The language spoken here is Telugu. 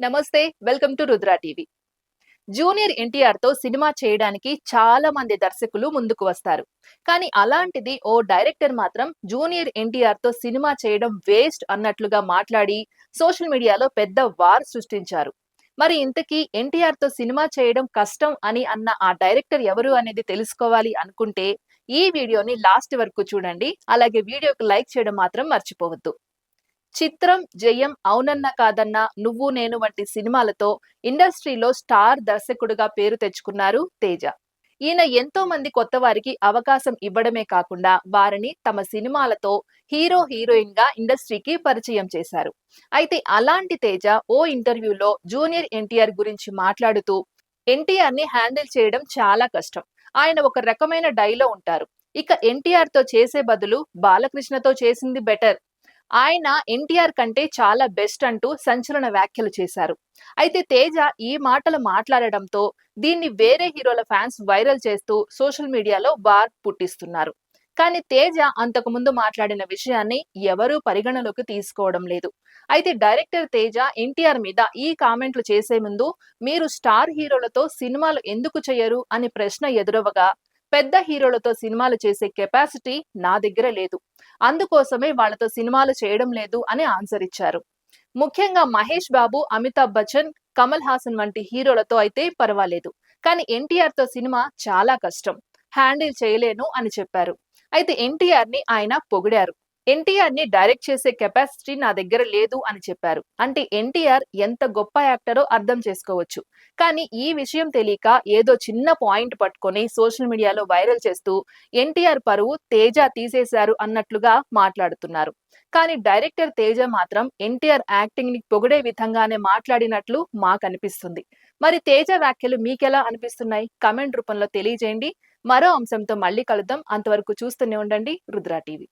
నమస్తే welcome to Rudra TV. Junior ఎన్టీఆర్తో cinema చేయడానికి చాలా మంది దర్శకులు ముందుకు వస్తారు. కానీ అలాంటిది ఓ డైరెక్టర్ మాత్రం జూనియర్ ఎన్టీఆర్తో సినిమా చేయడం వేస్ట్ అన్నట్లుగా మాట్లాడి సోషల్ మీడియాలో పెద్ద వార్ సృష్టించారు. మరి ఇంతకీ ఎన్టీఆర్తో సినిమా చేయడం కష్టం అని అన్న ఆ డైరెక్టర్ ఎవరు అనేది తెలుసుకోవాలి అనుకుంటే ఈ వీడియోని లాస్ట్ వరకు చూడండి. అలాగే వీడియోకి లైక్ చేయడం మాత్రం మర్చిపోవద్దు. చిత్రం జయం అవునన్న కాదన్న నువ్వు నేను వంటి సినిమాలతో ఇండస్ట్రీలో స్టార్ దర్శకుడుగా పేరు తెచ్చుకున్నారు తేజ. ఈయన ఎంతో మంది కొత్త వారికి అవకాశం ఇవ్వడమే కాకుండా వారిని తమ సినిమాలతో హీరో హీరోయిన్గా ఇండస్ట్రీకి పరిచయం చేశారు. అయితే అలాంటి తేజ ఓ ఇంటర్వ్యూలో జూనియర్ ఎన్టీఆర్ గురించి మాట్లాడుతూ ఎన్టీఆర్ని హ్యాండిల్ చేయడం చాలా కష్టం. ఆయన ఒక రకమైన డైలో ఉంటారు. ఇక ఎన్టీఆర్తో చేసే బదులు బాలకృష్ణతో చేసింది బెటర్. ఆయన ఎన్టీఆర్ కంటే చాలా బెస్ట్ అంటూ సంచలన వ్యాఖ్యలు చేశారు. అయితే తేజ ఈ మాటలు మాట్లాడడంతో దీన్ని వేరే హీరోల ఫ్యాన్స్ వైరల్ చేస్తూ సోషల్ మీడియాలో వార్ పుట్టిస్తున్నారు. కానీ తేజ అంతకు ముందు మాట్లాడిన విషయాన్ని ఎవరూ పరిగణలోకి తీసుకోవడం లేదు. అయితే డైరెక్టర్ తేజ ఎన్టీఆర్ మీద ఈ కామెంట్లు చేసే ముందు మీరు స్టార్ హీరోలతో సినిమాలు ఎందుకు చేయరు అని ప్రశ్న ఎదురవగా పెద్ద హీరోలతో సినిమాలు చేసే కెపాసిటీ నా దగ్గర లేదు. అందుకోసమే వాళ్ళతో సినిమాలు చేయడం లేదు అని ఆన్సర్ ఇచ్చారు. ముఖ్యంగా మహేష్ బాబు అమితాబ్ బచ్చన్ కమల్ హాసన్ వంటి హీరోలతో అయితే పర్వాలేదు. కానీ ఎన్టీఆర్తో సినిమా చాలా కష్టం. హ్యాండిల్ చేయలేను అని చెప్పారు. అయితే ఎన్టీఆర్ని ఆయన పొగిడారు. ఎన్టీఆర్ని డైరెక్ట్ చేసే కెపాసిటీ నా దగ్గర లేదు అని చెప్పారు. అంటే ఎన్టీఆర్ ఎంత గొప్ప యాక్టరో అర్థం చేసుకోవచ్చు. కానీ ఈ విషయం తెలియక ఏదో చిన్న పాయింట్ పట్టుకొని సోషల్ మీడియాలో వైరల్ చేస్తూ ఎన్టీఆర్ పరువు తేజ తీసేశారు అన్నట్లుగా మాట్లాడుతున్నారు. కానీ డైరెక్టర్ తేజ మాత్రం ఎన్టీఆర్ యాక్టింగ్ని పొగిడే విధంగానే మాట్లాడినట్లు మాకు అనిపిస్తుంది. మరి తేజ వ్యాఖ్యలు మీకెలా అనిపిస్తున్నాయి? కమెంట్ రూపంలో తెలియజేయండి. మరో అంశంతో మళ్ళీ కలుద్దాం. అంతవరకు చూస్తూనే ఉండండి. రుద్రా టీవీ.